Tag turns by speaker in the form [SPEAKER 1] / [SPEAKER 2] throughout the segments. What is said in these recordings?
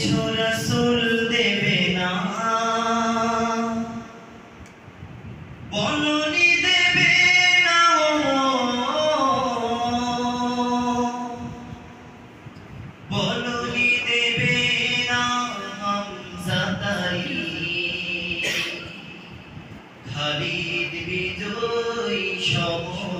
[SPEAKER 1] কিছু দেবে না। দেবে দেবে না খালিদ বিজয়ী সময়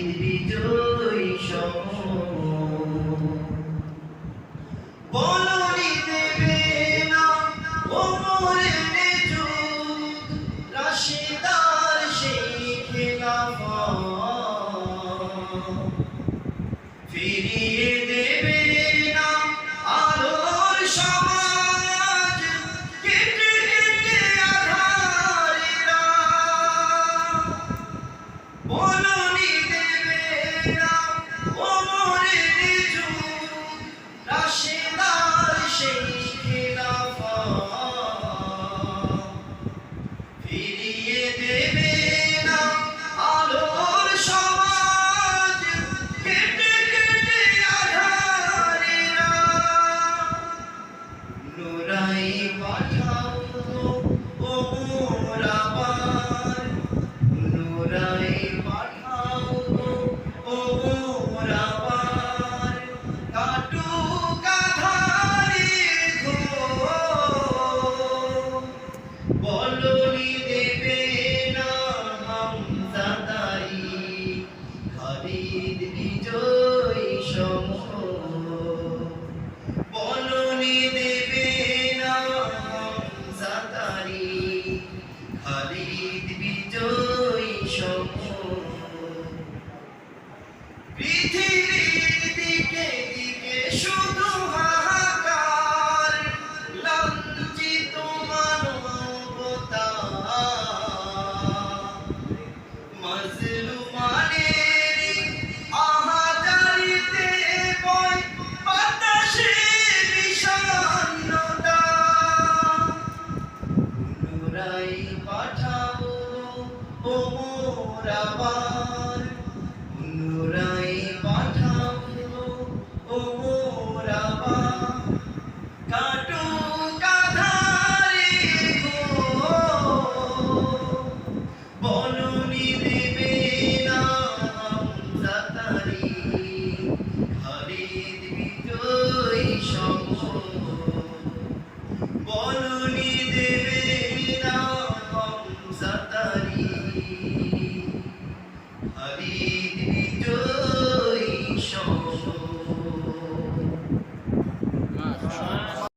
[SPEAKER 1] فيه পৃথিবীর দিকে দিকে শুধু হাহাকার লাঞ্ছিত মানবতা মজলুমানের আহাজারিতে বয় বাতাসে বিষণ্ণতা। পাঠাবো ও মোরা